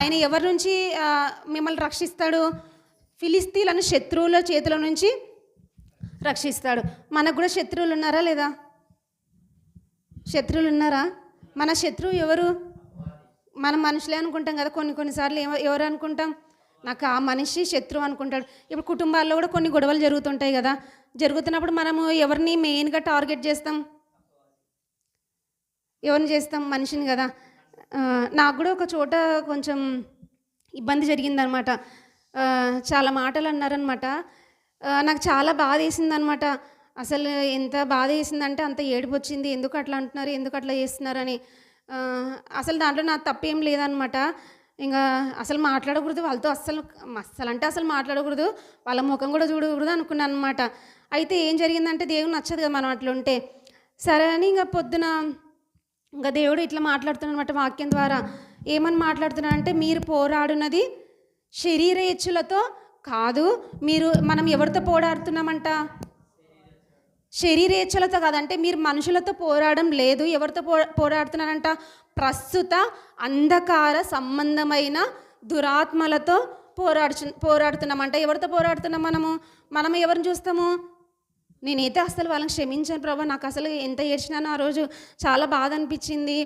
ఆయన ఎవరి నుంచి మిమ్మల్ని రక్షిస్తాడు? ఫిలిస్తీన్లను శత్రువుల చేతుల నుంచి రక్షిస్తాడు. మనకు కూడా శత్రువులు ఉన్నారా లేదా? శత్రువులు ఉన్నారా? మన శత్రువు ఎవరు? మనం మనుషులే అనుకుంటాం కదా కొన్ని కొన్నిసార్లు ఎవరు అనుకుంటాం? నాకు ఆ మనిషి శత్రువు అనుకుంటాడు. ఇప్పుడు కుటుంబాల్లో కూడా కొన్ని గొడవలు జరుగుతుంటాయి కదా. జరుగుతున్నప్పుడు మనము ఎవరిని మెయిన్గా టార్గెట్ చేస్తాం? ఎవరిని చేస్తాం? మనిషిని కదా. నాకు కూడా ఒక చోట కొంచెం ఇబ్బంది జరిగిందనమాట. చాలా మాటలు అన్నారనమాట నాకు చాలా బాధ వేసిందనమాట. అసలు ఎంత బాధ వేసిందంటే అంత ఏడుపు వచ్చింది. ఎందుకు అట్లా అంటున్నారు? ఎందుకు అట్లా చేస్తున్నారని. అసలు దాంట్లో నాకు తప్పేం లేదనమాట. ఇంకా అసలు మాట్లాడకూడదు. వాళ్ళతో అస్సలు అస్సలు అంటే అసలు మాట్లాడకూడదు. వాళ్ళ ముఖం కూడా చూడకూడదు అనుకున్నాను అనమాట అయితే ఏం జరిగిందంటే దేవుడు నచ్చదు కదా మనం అట్లా ఉంటే. సరే అని ఇంకా పొద్దున ఇంకా దేవుడు ఇట్లా మాట్లాడుతున్నమాట వాక్యం ద్వారా. ఏమని మాట్లాడుతున్నాడంటే మీరు పోరాడున్నది శరీర ఇచ్చులతో కాదు మీరు మనం ఎవరితో పోరాడుతున్నామంట? శరీరేచ్ఛలతో కాదంటే మీరు మనుషులతో పోరాడడం లేదు ఎవరితో పో పోరాడుతున్నారంట? ప్రస్తుత అంధకార సంబంధమైన దురాత్మలతో పోరాడు పోరాడుతున్నామంట. ఎవరితో పోరాడుతున్నాం మనము? మనం ఎవరిని చూస్తాము? నేనైతే అసలు వాళ్ళని క్షమించాను ప్రభా. నాకు అసలు ఎంత ఏడ్చినానో ఆ రోజు చాలా బాధ అనిపించింది.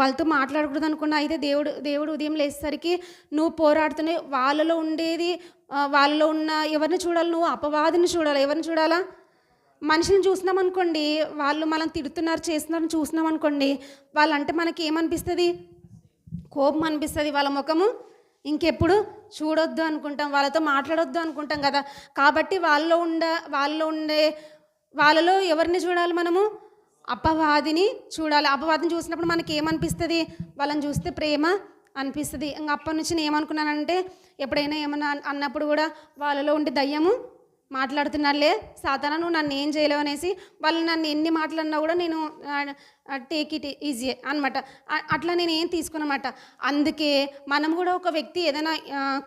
వాళ్ళతో మాట్లాడకూడదు అనుకున్నా అయితే దేవుడు దేవుడు ఉదయం లేచేసరికి నువ్వు పోరాడుతున్నాయి వాళ్ళలో ఉండేది వాళ్ళలో ఉన్న ఎవరిని చూడాలి నువ్వు? అపవాదిని చూడాలి? ఎవరిని చూడాలా? మనిషిని చూసినాం అనుకోండి వాళ్ళు మనం తిడుతున్నారు చేస్తున్నారని చూసినాం అనుకోండి వాళ్ళంటే మనకి ఏమనిపిస్తుంది కోపం అనిపిస్తుంది వాళ్ళ ముఖము. ఇంకెప్పుడు? చూడొద్దు అనుకుంటాం వాళ్ళతో మాట్లాడొద్దు అనుకుంటాం కదా. కాబట్టి వాళ్ళలో ఉండ వాళ్ళలో ఉండే వాళ్ళలో ఎవరిని చూడాలి మనము? అపవాదిని చూడాలి. అపవాదిని చూసినప్పుడు మనకి ఏమనిపిస్తుంది వాళ్ళని చూస్తే ప్రేమ అనిపిస్తుంది. ఇంకా అప్పటి నుంచి నేను ఏమనుకున్నానంటే ఎప్పుడైనా ఏమన్నా అన్నప్పుడు కూడా వాళ్ళలో ఉండే దయ్యము మాట్లాడుతున్నారులే సాతాన నువ్వు నన్ను ఏం చేయలేవు అనేసి వాళ్ళు నన్ను ఎన్ని మాట్లాడినా కూడా నేను టేక్ ఇట్ ఈజీ అనమాట అట్లా నేను ఏం తీసుకున్నమాట. అందుకే మనం కూడా ఒక వ్యక్తి ఏదైనా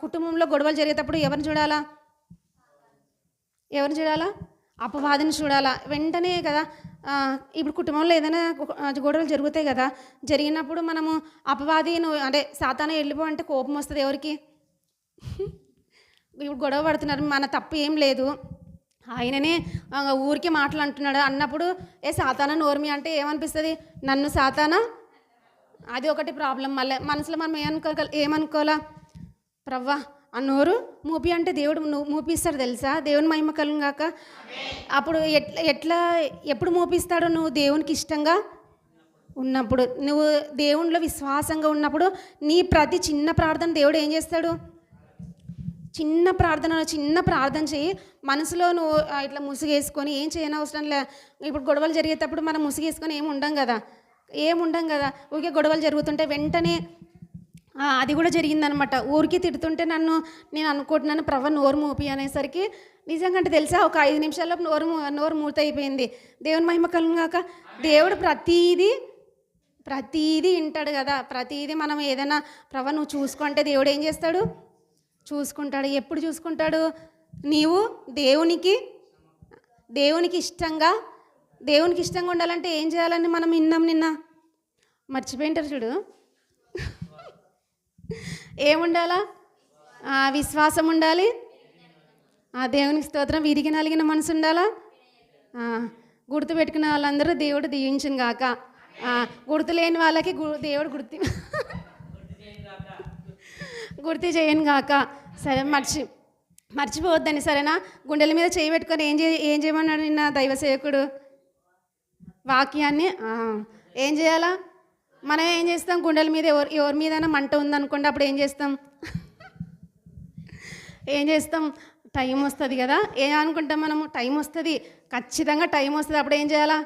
కుటుంబంలో గొడవలు జరిగేటప్పుడు ఎవరిని చూడాలా? ఎవరిని చూడాలా? అపవాదిని చూడాలా? వెంటనే కదా ఇప్పుడు కుటుంబంలో ఏదైనా గొడవలు జరుగుతాయి కదా జరిగినప్పుడు మనము అపవాది నువ్వు అంటే సాతాన వెళ్ళిపో అంటే కోపం వస్తుంది ఎవరికి? ఇప్పుడు గొడవ పడుతున్నారు మన తప్పు ఏం లేదు. ఆయననే ఊరికి ఊరికే మాటలు అంటున్నాడు అన్నప్పుడు ఏ సాతాన నోర్మి అంటే ఏమనిపిస్తుంది? నన్ను సాతాన? అది ఒకటి ప్రాబ్లం. మళ్ళీ మనసులో మనం ఏమనుకోగల ఏమనుకోవాలా? ప్రవ్వా ఆ నోరు మూపి అంటే దేవుడు మూపిస్తాడు తెలుసా? దేవుని మహిమ కాక అప్పుడు ఎట్లా ఎట్లా ఎప్పుడు మూపిస్తాడో నువ్వు దేవునికి ఇష్టంగా ఉన్నప్పుడు నువ్వు దేవునిలో విశ్వాసంగా ఉన్నప్పుడు నీ ప్రతి చిన్న ప్రార్థన దేవుడు ఏం చేస్తాడు? చిన్న ప్రార్థన చిన్న ప్రార్థన చేయి. మనసులో నువ్వు ఇట్లా ముసుగేసుకొని ఏం చేయని అవసరం లే. ఇప్పుడు గొడవలు జరిగేటప్పుడు మనం ముసుగేసుకొని ఏం ఉండం కదా? ఏం ఉండం కదా? ఊరికే గొడవలు జరుగుతుంటే వెంటనే అది కూడా జరిగిందనమాట. ఊరికి తిడుతుంటే నన్ను నేను అనుకుంటున్నాను ప్రవ నోరు మూపి అనేసరికి నిజంగా అంటే తెలుసా? ఒక ఐదు నిమిషాల్లో నోరు మూ- నోరు అయిపోయింది దేవుని మహిమ కలుగాక దేవుడు ప్రతీది ప్రతీది వింటాడు కదా? ప్రతీది మనం ఏదైనా ప్రవ నువ్వు చూసుకుంటే దేవుడు ఏం చేస్తాడు? చూసుకుంటాడు. ఎప్పుడు చూసుకుంటాడు? నీవు దేవునికి దేవునికి ఇష్టంగా దేవునికి ఇష్టంగా ఉండాలంటే ఏం చేయాలని మనం విన్నాం నిన్న? మర్చిపోయింటారు చూడు. ఏముండాలా విశ్వాసం ఉండాలి. ఆ దేవునికి స్తోత్రం విరిగి నలిగిన మనసు ఉండాలా? గుర్తుపెట్టుకున్న వాళ్ళందరూ దేవుడు దీవించిన గాక. గుర్తులేని గుర్తు లేని వాళ్ళకి దేవుడు గుర్తు గుర్తు చేయను గాక. సరే మర్చి మర్చిపోవద్దని సరేనా? గుండెల మీద చేయి పెట్టుకొని ఏం చే ఏం చేయమన్నాడు నిన్న దైవ సేవకుడు? వాక్యాన్ని? ఏం చేయాలా? మనం ఏం చేస్తాం? గుండెల మీద ఎవరి ఎవరి మీదైనా మంట ఉందనుకోండి అప్పుడు ఏం చేస్తాం? ఏం చేస్తాం? టైం వస్తుంది కదా? ఏం అనుకుంటాం మనము? టైం వస్తుంది. ఖచ్చితంగా టైం వస్తుంది. అప్పుడు ఏం చేయాలా?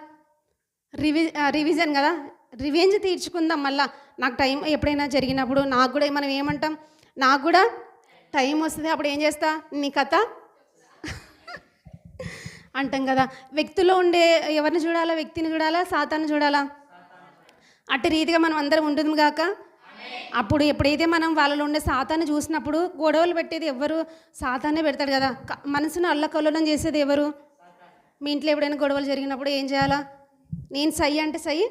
రివి రివిజన్ కదా? రివెంజ్ తీర్చుకుందాం మళ్ళీ. నాకు టైం ఎప్పుడైనా జరిగినప్పుడు నాకు కూడా మనం ఏమంటాం? నాకు కూడా టైం వస్తుంది. అప్పుడు ఏం చేస్తా? నీ కథ? అంటాం కదా. వ్యక్తిలో ఉండే ఎవరిని చూడాలా? వ్యక్తిని చూడాలా? సాతాన్ని చూడాలా? అట్టి రీతిగా మనం అందరం ఉంటుంది కాక అప్పుడు ఎప్పుడైతే మనం వాళ్ళలో ఉండే సాతాన్ని చూసినప్పుడు గొడవలు పెట్టేది ఎవరు? సాతానే పెడతాడు కదా. మనసును అల్లకల్లోలం చేసేది ఎవరు? మీ ఇంట్లో ఎప్పుడైనా గొడవలు జరిగినప్పుడు ఏం చేయాలా? నేను సై అంటే సై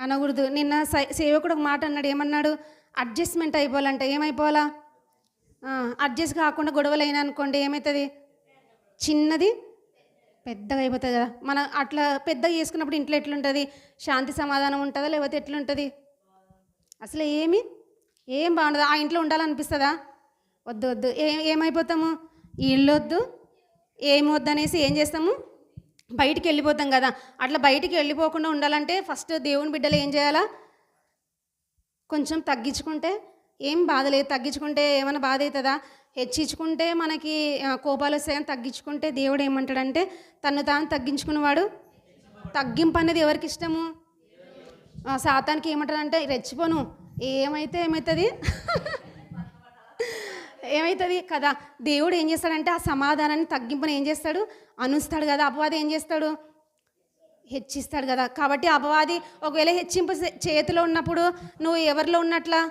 అనకూడదు. నిన్న సై సేవకుడు ఒక మాట అన్నాడు. ఏమన్నాడు? అడ్జస్ట్మెంట్ అయిపోవాలంటే ఏమైపోవాలా? అడ్జస్ట్ కాకుండా గొడవలు అయినా అనుకోండి ఏమవుతుంది చిన్నది పెద్దగా అయిపోతుంది కదా. మనం అట్లా పెద్దగా చేసుకున్నప్పుడు ఇంట్లో ఎట్లుంటుంది? శాంతి సమాధానం ఉంటుందా? లేకపోతే ఎట్లుంటుంది? అసలు ఏమి? ఏం బాగుండదు. ఆ ఇంట్లో ఉండాలనిపిస్తుందా? వద్దు వద్దు. ఏ ఏమైపోతాము? ఈ ఇల్లు వద్దు ఏం అనేసి ఏం చేస్తాము? బయటికి వెళ్ళిపోతాం కదా. అట్లా బయటికి వెళ్ళిపోకుండా ఉండాలంటే ఫస్ట్ దేవుని బిడ్డలు ఏం చేయాలా? కొంచెం తగ్గించుకుంటే ఏం బాధ లేదు. తగ్గించుకుంటే ఏమైనా బాధ అవుతుందా? హెచ్చించుకుంటే మనకి కోపాలు వస్తాయని తగ్గించుకుంటే దేవుడు ఏమంటాడంటే తను తాను తగ్గించుకున్నవాడు తగ్గింపు అనేది ఎవరికి ఇష్టము? ఆ, ఏమంటాడంటే రెచ్చిపోను. ఏమైతే ఏమవుతుంది ఏమవుతుంది కదా? దేవుడు ఏం చేస్తాడంటే ఆ సమాధానాన్ని తగ్గింపుని ఏం చేస్తాడు? అనుస్తాడు కదా. అపవాదం ఏం చేస్తాడు? హెచ్చిస్తాడు కదా. కాబట్టి అపవాది ఒకవేళ హెచ్చింపు చే- చేతిలో ఉన్నప్పుడు నువ్వు ఎవరిలో ఉన్నట్లా?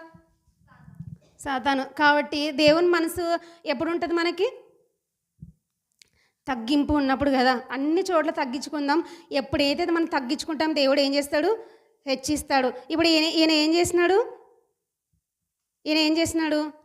సాతాను. కాబట్టి దేవుని మనసు ఎప్పుడు ఉంటుంది మనకి? తగ్గింపు ఉన్నప్పుడు కదా. అన్ని చోట్ల తగ్గించుకుందాం. ఎప్పుడైతే మనం తగ్గించుకుంటాం దేవుడు ఏం చేస్తాడు? హెచ్చిస్తాడు. ఇప్పుడు ఈయన ఈయన ఏం చేసినాడు? ఈయన ఏం చేసినాడు?